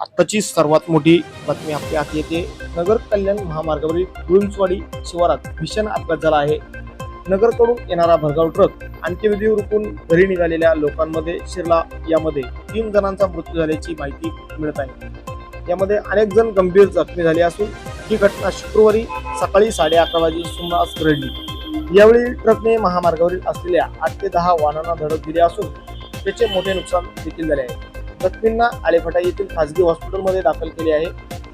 आत्ताची सर्वात मोठी बातमी आपल्या हाती येते. नगर कल्याण महामार्गावरील गुळुंचवाडी शिवारात भीषण अपघात झाला आहे. नगरकडून येणारा भरगाव ट्रक अंत्यविधी रुकून घरी निघालेल्या लोकांमध्ये शिरला. यामध्ये तीन जणांचा मृत्यू झाल्याची माहिती मिळत आहे. यामध्ये अनेक जण गंभीर जखमी झाले असून ही घटना शुक्रवारी सकाळी साडे अकरा वाजे सुमारास घडली. यावेळी ट्रकने महामार्गावरील असलेल्या आठ ते दहा वाहनांना धडक दिली असून त्याचे मोठे नुकसान देखील झाले आहे. जखमींना आलेफाटा येथील खासगी हॉस्पिटलमध्ये दाखल केले आहे.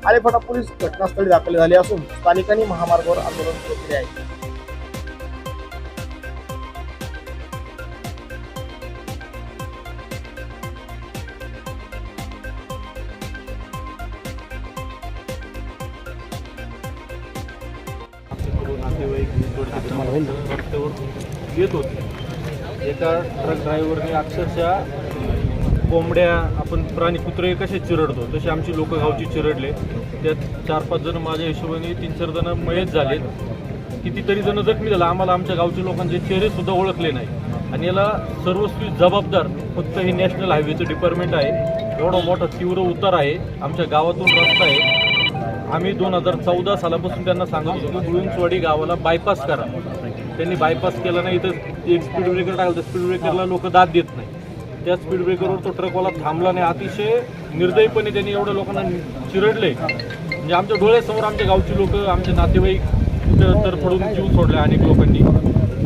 आलेफाटा पोलीस घटनास्थळी दाखल झाले असून स्थानिकांनी महामार्गावर आंदोलन सुरू केले आहे. नातेवाईक येत होते. एका ट्रक ड्रायव्हरने अक्षरशः कोंबड्या आपण प्राणी कुत्रे कसे चिरडतो? तसे आमची लोक गावची चिरडले त्यात चार पाच जण माझ्या हिशोबाने तीन चार जण मयत झालेत. कितीतरी जण जखमी झाले. आम्हाला आमच्या गावच्या लोकांचे चेहरे सुद्धा ओळखले नाही. आणि याला सर्वस्वी जबाबदार फक्त हे नॅशनल हायवेचं डिपार्टमेंट आहे. एवढा मोठा तीव्र उतार आहे. आमच्या गावातून रस्ता आहे. आम्ही दोन हजार चौदा सालापासून त्यांना सांगत होतो की गुळुंचवाडी गावाला बायपास करा. त्यांनी बायपास केला नाही तर एक स्पीड ब्रेकर टाकलं तर स्पीड ब्रेकरला लोक दाद देत नाही. त्या स्पीड ब्रेकरवर तो ट्रकवाला थांबला नाही. अतिशय निर्दयीपणे त्यांनी एवढ्या लोकांना चिरडले. म्हणजे आमच्या डोळ्यासमोर आमच्या गावची लोक आमचे नातेवाईक तर पडून जीव सोडले अनेक लोकांनी.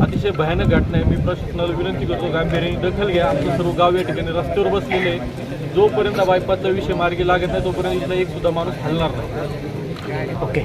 अतिशय भयानक घटना आहे. मी प्रशासनाला विनंती करतो गांभीर्याने दखल घ्या. आमचं सर्व गाव या ठिकाणी रस्त्यावर बसलेले आहे. जोपर्यंत बायपासचा विषय मार्गी लागत नाही तोपर्यंत इथला एक सुद्धा माणूस हलणार नाही. ओके.